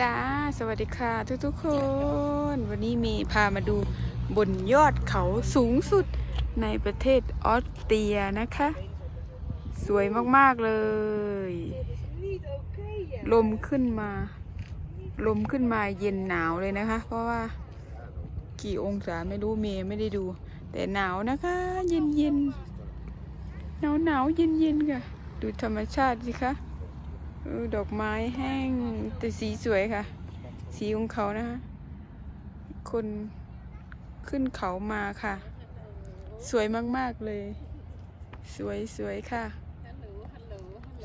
จ้า สวัสดีค่ะทุกทุกๆคน วันนี้มีพามาดูบนยอดเขาสูงสุดในประเทศออสเตรียนะคะ สวยมากๆเลย ลมขึ้นมา ลมขึ้นมาเย็นหนาวเลยนะคะ เพราะว่ากี่องศาไม่รู้เมย์ไม่ได้ดู แต่หนาวนะคะ เย็นเย็นหนาวหนาวๆเย็นเย็นๆค่ะ ดูธรรมชาติสิคะ ดอกไม้แห้งแต่สีสวยค่ะ สีของเขานะคะ คนขึ้นเขามาค่ะ สวยมากๆเลย สวยสวยค่ะ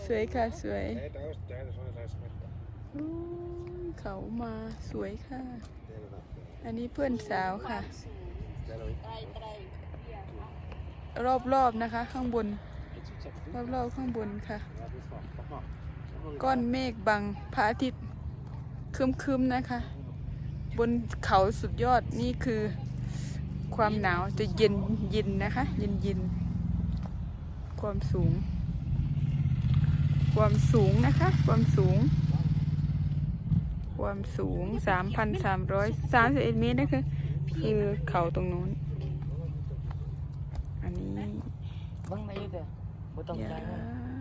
สวยค่ะสวยเขามาสวยค่ะ อันนี้เพื่อนสาวค่ะ รอบๆนะคะ ข้างบน รอบๆข้างบนค่ะ ก้อนเมฆบังพระอาทิตย์ครึมๆนะคะ บนเขาสุดยอดนี่คือความหนาวจะเย็นเย็นนะคะ เย็นเย็นความสูง ความสูงนะคะ ความสูง ความสูง3,331เมตรนะคะคือเขาตรงนู้น อันนี้ Vâng, đây kìa. Bố tổng ยา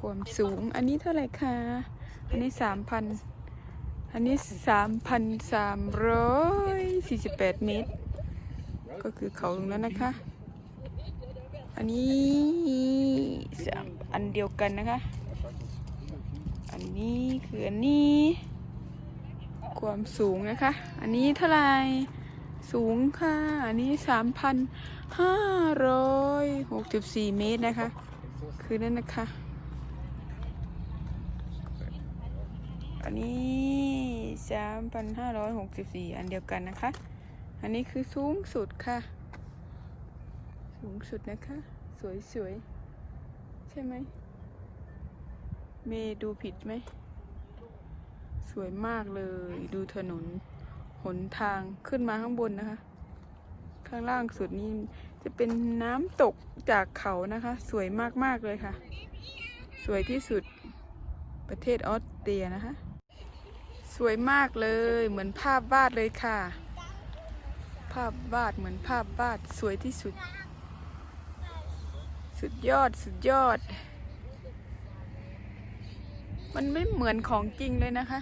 ความสูง อันนี้เท่าไหร่คะ อันนี้สามพันอันนี้สามพันสามร้อยสี่สิบแปดเมตร ก็คือเขาตรงนั้นนะคะ อันนี้สามอันเดียวกันนะคะ อันนี้คืออันนี้ ความสูงนะคะ อันนี้เท่าไหร่สูงค่ะ อันนี้สามพันห้าร้อยหกสิบสี่เมตรนะคะ คือนั่นนะคะ อันนี้สามพันห้าร้อยหกสิบสี่อันเดียวกันนะคะ อันนี้คือสูงสุดค่ะ สูงสุดนะคะ สวยสวยๆใช่ไหม เมดูผิดไหม สวยมากเลย ดูถนน หนทางขึ้นมาข้างบนนะคะ ข้างล่างสุดนี้จะเป็นน้ำตกจากเขานะคะ สวยมาก ๆ เลยค่ะ สวยที่สุดประเทศออสเตรียนะคะ สวยมากเลยเหมือนภาพวาดเลยค่ะ ภาพวาดเหมือนภาพวาดสวยที่สุด สุดยอดสุดยอด มันไม่เหมือนของจริงเลยนะคะ